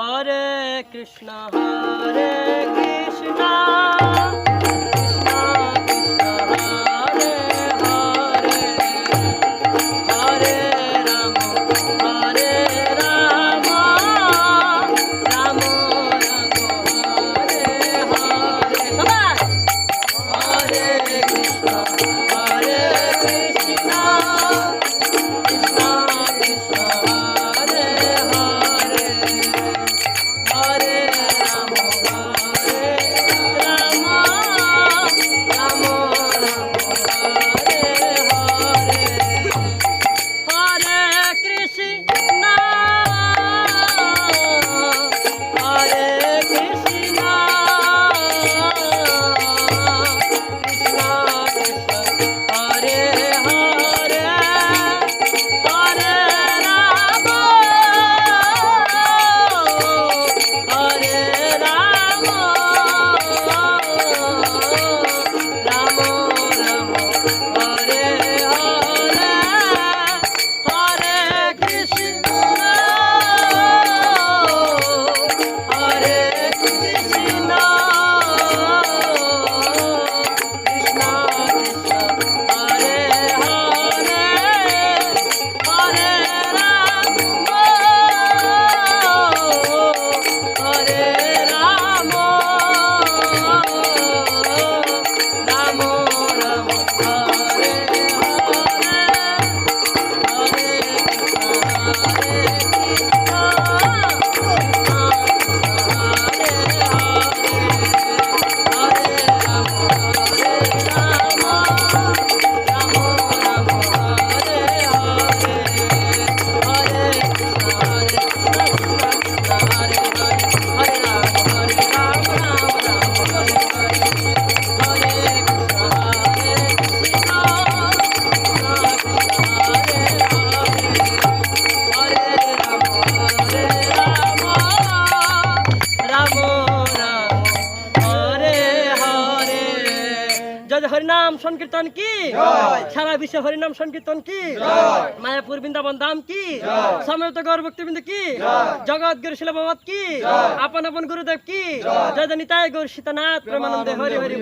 হরে কৃষ্ণ হরে কৃষ্ণ। যদি হরিনাম সংকীর্তন কি? সারা বিশ্বে হরিনাম সংকীর্তন কি? মায়াপুর বৃন্দাবন দাম কি? সমৃত গৌর ভক্তিবৃন্দ কি? জগৎ গুরু শিল কি? আপন আপন গুরুদেব কি? জয়। নিতাই গুরু সীতানাথ প্রেমানন্দে হরি হরি